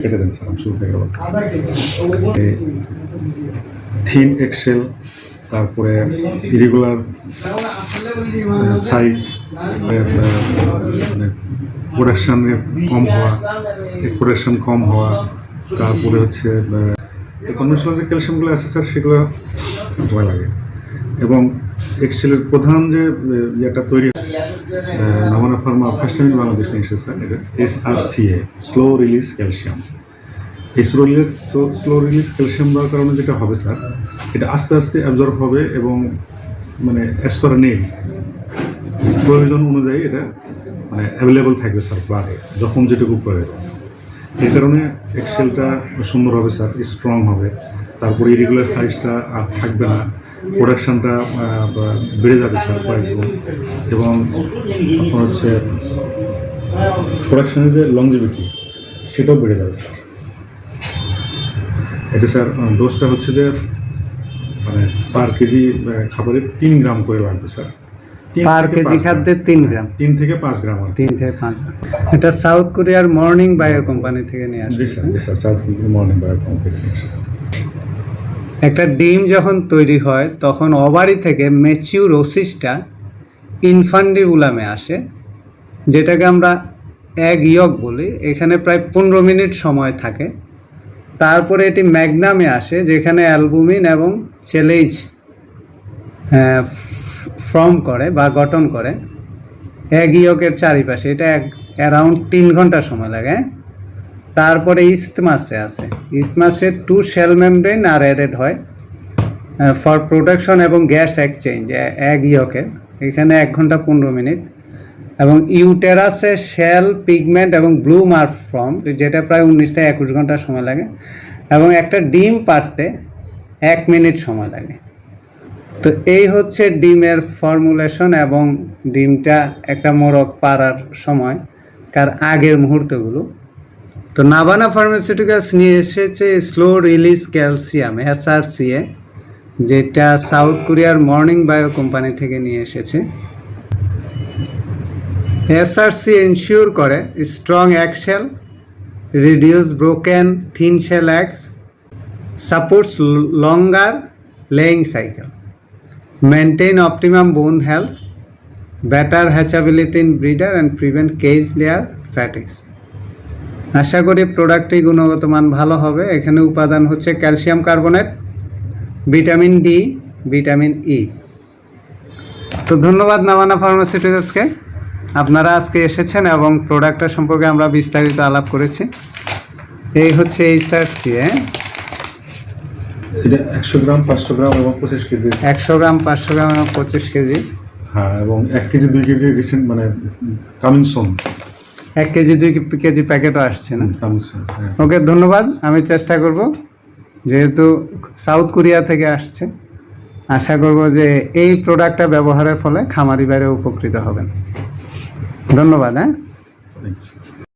কেটে দেন স্যার, আমি শুরু থেকে থিন এক্সেল, তারপরে ইরেগুলার সাইজ প্রোডাকশানের কম হওয়া প্রোডাকশন কম হওয়া, তারপরে হচ্ছে কনভেনশনাল যে ক্যালসিয়ামগুলো আছে স্যার, সেগুলো ভয় লাগে। এবং এক্সেলের প্রধান যে ইয়েটা তৈরি নামানা ফার্মা ফার্স্ট টাইম বাংলাদেশ নিয়ে এসেছে, এটা S R C A slow release calcium. এই slow release slow release calcium দেওয়ার কারণে যেটা হবে স্যার, এটা আস্তে আস্তে অ্যাবজর্ব হবে এবং মানে অ্যাজ পার নেই প্রয়োজন অনুযায়ী এটা মানে অ্যাভেলেবল থাকবে স্যার ব্লাডে যখন যেটুকু প্রয়োজন এই কারণে এক্সেলটা সুন্দর হবে স্যার স্ট্রং হবে। তারপরে ইরেগুলার সাইজটা আর থাকবে না। প্রোডাকশনটা বেড়ে যাবে স্যার কয়েক গুণ। এবং আপনার হচ্ছে প্রোডাকশনের যে লংজিভিটি সেটাও বেড়ে যাবে স্যার এটা স্যার ডোজটা হচ্ছে যে মানে পার কেজি খাবারে তিন গ্রাম করে লাগবে স্যার পার কেজি খাদ্যে তিন গ্রাম। তিন থেকে পাঁচ গ্রাম তিন থেকে পাঁচ গ্রাম। এটা সাউথ কোরিয়ার মর্নিং বায়ো কোম্পানি থেকে নিয়ে জি আসছে স্যার জি sir south morning bio company একটা ডিম যখন তৈরি হয়, তখন অবারি থেকে ম্যাচিউর ওসিসটা ইনফান্ডিবুলামে আসে, যেটাকে আমরা এক ইয়ক বলি। এখানে প্রায় পনেরো মিনিট সময় থাকে। তারপরে এটি ম্যাগনামে আসে, যেখানে অ্যালবুমিন এবং চেলেজ ফর্ম করে বা গঠন করে। এক ইয়কের চারিপাশে, এটা এক, অ্যারাউন্ড তিন ঘণ্টা সময় লাগে হ্যাঁ? তারপরে ইস্তমাসে আছে। ইস্তমাসে two shell membrane are added হয় ফর প্রোডাকশন এবং গ্যাস এক্সচেঞ্জ এক ইয়কের এখানে এক ঘণ্টা পনেরো মিনিট। এবং ইউটেরাসে শেল পিগমেন্ট এবং ব্লু মার্ক ফর্ম যেটা প্রায় উনিশ থেকে একুশ ঘণ্টা সময় লাগে। এবং একটা ডিম পারতে এক মিনিট সময় লাগে। তো এই হচ্ছে ডিমের ফর্মুলেশন এবং ডিমটা একটা মোরগ পাড়ার সময় তার আগের মুহূর্তগুলো। তো নাভানা ফার্মাসিউটিক্যালস নিয়ে এসেছে স্লো রিলিজ ক্যালসিয়াম এসআরসিএ যেটা সাউথ কোরিয়ার মর্নিং বায়ো কোম্পানি থেকে নিয়ে এসেছে এসআরসি এনশিওর করে strong eggshell reduce broken thin shell eggs supports longer laying cycle maintain optimum bone health better hatchability in breeder and prevent cage layer fatigues. আশা করি প্রোডাক্টটি গুণগত মান ভালো হবে। এখানে উপাদান হচ্ছে calcium carbonate vitamin D vitamin E তো ধন্যবাদ নামানা ফার্মাসিউটিক্যালসকে আপনারা আজকে এসেছেন এবং প্রোডাক্টটা সম্পর্কে আমরা বিস্তারিত আলাপ করেছি। এই হচ্ছে এই সার্সি হ্যাঁ এটা একশো গ্রাম পাঁচশো গ্রাম এবং পঁচিশ কেজি। একশো গ্রাম পাঁচশো গ্রাম এবং পঁচিশ কেজি। হ্যাঁ এবং এক কেজি দুই কেজি রিসেন্ট মানে কামিং সোন। এক কেজি দুই কেজি প্যাকেটও আসছে না। হ্যাঁ। ওকে ধন্যবাদ। আমি চেষ্টা করব যেহেতু সাউথ কোরিয়া থেকে আসছে আশা করব যে এই প্রোডাক্টটা ব্যবহারের ফলে খামারি বাইরে উপকৃত হবেন। ধন্যবাদ হ্যাঁ.